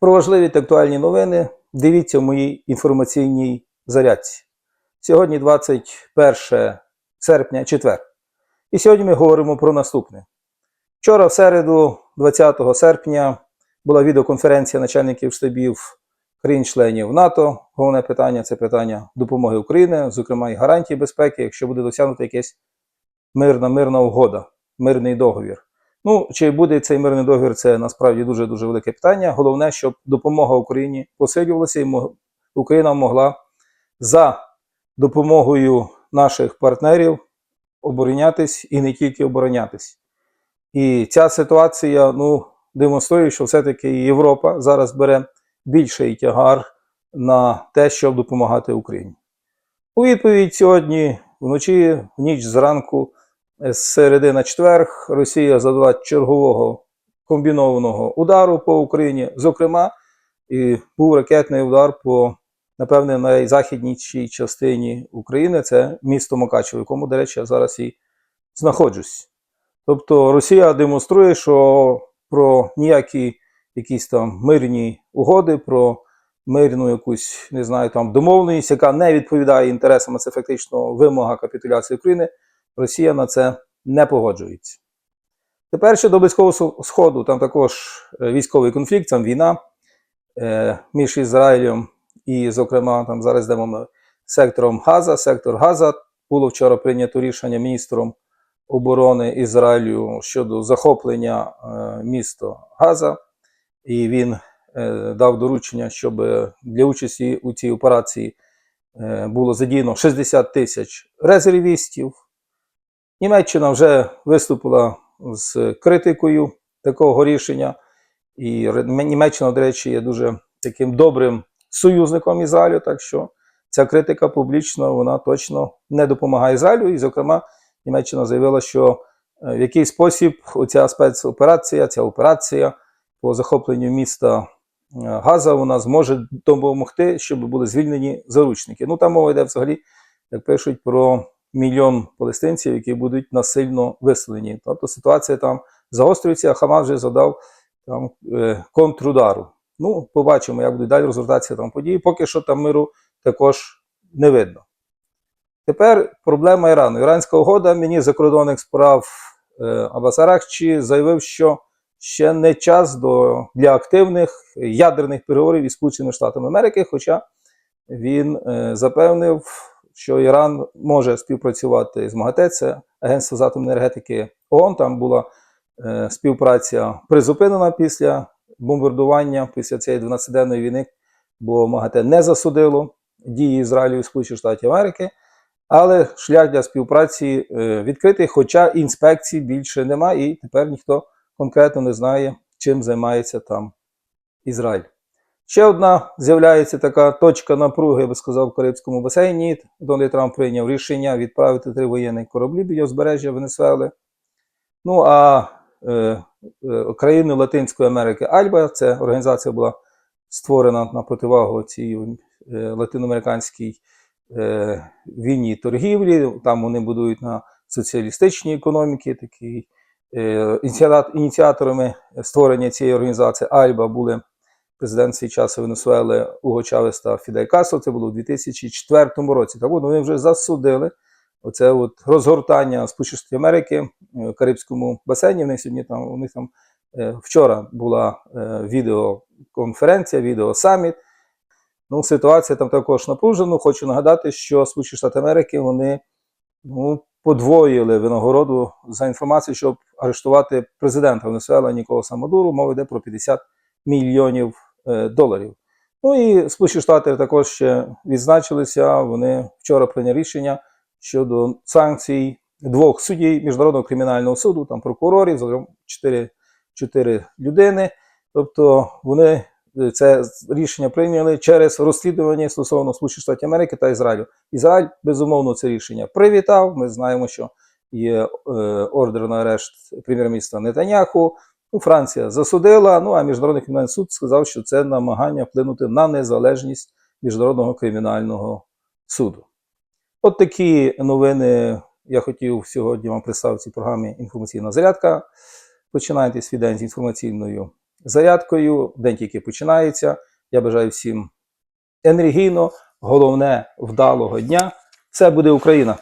Про важливі та актуальні новини дивіться в моїй інформаційній зарядці. Сьогодні 21 серпня, четвер. І сьогодні ми говоримо про наступне. Вчора, в середу, 20 серпня, була відеоконференція начальників штабів країн-членів НАТО. Головне питання це питання допомоги Україні, зокрема і гарантії безпеки, якщо буде досягнута якась мирна, мирна угода, мирний договір. Ну, чи буде цей мирний договір, це насправді дуже дуже велике питання. Головне, щоб допомога Україні посилювалася і Україна могла за допомогою наших партнерів оборонятись і не тільки оборонятись. І ця ситуація ну, демонструє, що все-таки Європа зараз бере більший тягар на те, щоб допомагати Україні. У відповідь сьогодні вночі, в ніч зранку, з середи на четверг, Росія завдала чергового комбінованого удару по Україні. Зокрема, і був ракетний удар по, напевне, найзахіднішій частині України. Це місто Мукачево, в якому, до речі, я зараз і знаходжусь. Тобто Росія демонструє, що про ніякі якісь там мирні угоди, про мирну якусь, не знаю, там домовленість, яка не відповідає інтересам, а це фактично вимога капітуляції України, Росія на це не погоджується. Тепер щодо Близького Сходу, там також е, військовий конфлікт, там війна е, між Ізраїлем і, зокрема, там зараз йдемо сектором Газа. Сектор Газа було вчора прийнято рішення міністром оборони Ізраїлю щодо захоплення е, міста Газа, і він е, дав доручення, щоб для участі у цій операції е, було задіяно 60 тисяч резервістів. Німеччина вже виступила з критикою такого рішення, і Німеччина, до речі, є дуже таким добрим союзником Ізраїлю, так що ця критика публічно вона точно не допомагає Ізраїлю. І, зокрема, Німеччина заявила, що е, в який спосіб оця спецоперація, ця операція по захопленню міста е, Газа вона зможе допомогти, щоб були звільнені заручники. Ну там мова йде взагалі, як пишуть, про мільйон палестинців, які будуть насильно виселені. Тобто ситуація там загострюється, а Хамас вже задав там е, контрудару. Ну, побачимо, як будуть далі розвертатися там події. Поки що там миру також не видно. Тепер проблема Ірану. Іранська угода мені закордонних справ е, Аббас Аракчі заявив, що ще не час до, для активних ядерних переговорів із Сполученими Штатами Америки, хоча він е, запевнив, що Іран може співпрацювати з МАГАТЕ, це Агентство з атомної енергетики ООН. Там була е, співпраця призупинена після бомбардування, після цієї 12-денної війни, бо МАГАТЕ не засудило дії Ізраїлю і Сполучених Штатів Америки. Але шлях для співпраці е, відкритий, хоча інспекцій більше немає, і тепер ніхто конкретно не знає, чим займається там Ізраїль. Ще одна з'являється така точка напруги, я би сказав, в Карибському басейні. Дональд Трамп прийняв рішення відправити три воєнні кораблі біля узбережжя Венесуели. Ну а е, е, країни Латинської Америки Альба, це організація була створена на противагу цій е, латиноамериканській е, вільній торгівлі. Там вони будують на соціалістичній економіці. Такі е, ініціаторами створення цієї організації Альба були президент свій часу Венесуели Уго Чавес та Фідель Кастро. Це було у 2004 році. Так от вони вже засудили оце от розгортання Сполучених Америки е, в Карибському басейні. В них сьогодні там у них там е, вчора була е, відеоконференція, відеосаміт. Ну, ситуація там також напружена. Хочу нагадати, що Сполучені Штати Америки вони ну, подвоїли винагороду за інформацію, щоб арештувати президента Венесуела Ніколаса Мадуру. Мова йде про 50 мільйонів доларів. Ну і Сполучені Штати також ще відзначилися. Вони вчора прийняли рішення щодо санкцій двох суддів Міжнародного кримінального суду, там прокурорів, загалом 4, 4 людини. Тобто вони е, це рішення прийняли через розслідування стосовно Сполучених Штатів Америки та Ізраїлю. Ізраїль безумовно це рішення привітав. Ми знаємо, що є е, ордер на арешт прем'єр-міністра Нетаньяху. Ну, Франція засудила. Ну а міжнародний кримінальний суд сказав, що це намагання вплинути на незалежність міжнародного кримінального суду. От такі новини я хотів сьогодні вам представити в цій програмі інформаційна зарядка. Починайте свій день з інформаційною зарядкою. День тільки починається. Я бажаю всім енергійно, головне вдалого дня. Все буде Україна!